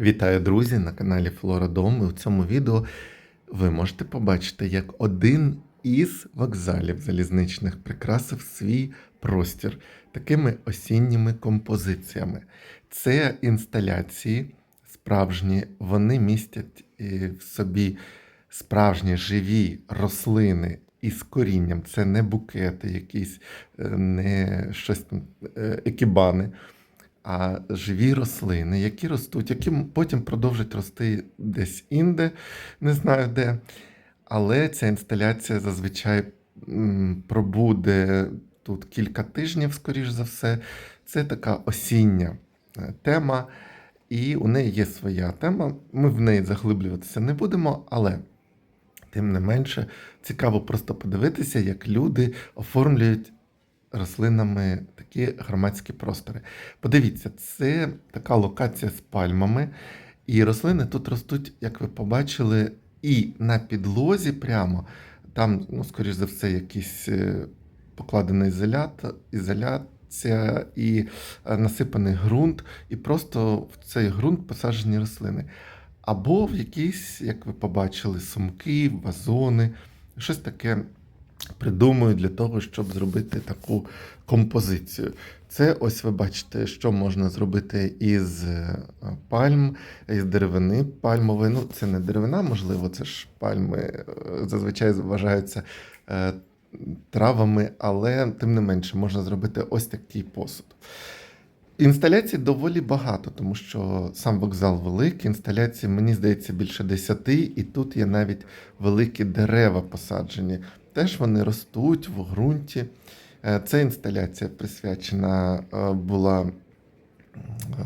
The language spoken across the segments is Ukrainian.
Вітаю, друзі, на каналі Флора Дом. І у цьому відео ви можете побачити, як один із вокзалів залізничних прикрасив свій простір такими осінніми композиціями. Це інсталяції справжні, вони містять е, в собі справжні живі рослини із корінням. Це не букети, якісь, е, не щось там, е, екібани а живі рослини, які ростуть, які потім продовжать рости десь інде, не знаю де. Але ця інсталяція зазвичай пробуде тут кілька тижнів, скоріш за все. Це така осіння е, тема, і у неї є своя тема. Ми в неї заглиблюватися не будемо, але тим не менше цікаво просто подивитися, як люди оформлюють рослинами такі громадські простори. Подивіться, це така локація з пальмами, і рослини тут ростуть, як ви побачили, і на підлозі прямо. Там, ну, скоріш за все, якийсь е, покладений ізолят, ізоляція і е, насипаний ґрунт, і просто в цей ґрунт посаджені рослини. Або в якісь, як ви побачили, сумки, вазони, щось таке придумують для того, щоб зробити таку композицію. Це ось ви бачите, що можна зробити із е, пальм, із деревини пальмової. Ну, це не деревина, можливо, це ж пальми е, зазвичай вважаються е, травами, але тим не менше можна зробити ось такий посуд. Інсталяцій доволі багато, тому що сам вокзал великий. Інсталяцій, мені здається, більше десяти, і тут є навіть великі дерева посаджені. Теж вони ростуть в ґрунті. Е, Ця інсталяція присвячена е, була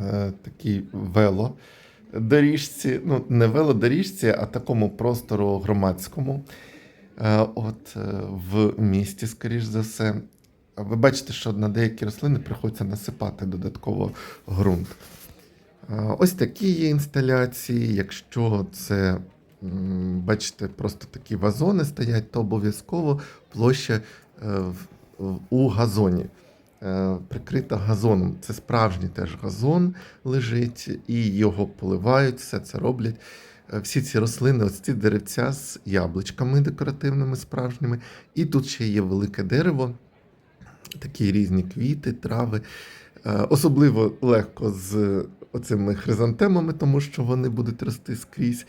е, такій велодоріжці, ну, не велодоріжці, а такому простору громадському. От в місті, скоріш за все. Ви бачите, що на деякі рослини приходиться насипати додатково ґрунт. Ось такі є інсталяції. Якщо це, бачите, просто такі вазони стоять, то обов'язково площа е, у газоні. е, Прикрита газоном. Це справжній теж газон лежить, і його поливають, все це роблять. Е, Всі ці рослини, ось ці деревця з яблучками декоративними, справжніми. І тут ще є велике дерево, такі різні квіти, трави. Особливо легко з оцими хризантемами, тому що вони будуть рости скрізь,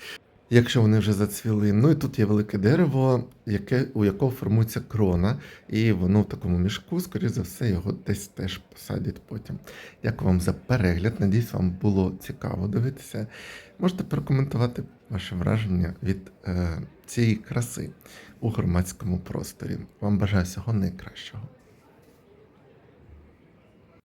якщо вони вже зацвіли. Ну і тут є велике дерево, яке, у якого формується крона, і воно в такому мішку, скоріш за все, його десь теж посадять потім. Дякую вам за перегляд. Надіюсь, вам було цікаво дивитися. Можете прокоментувати ваше враження від е, цієї краси у громадському просторі. Вам бажаю всього найкращого.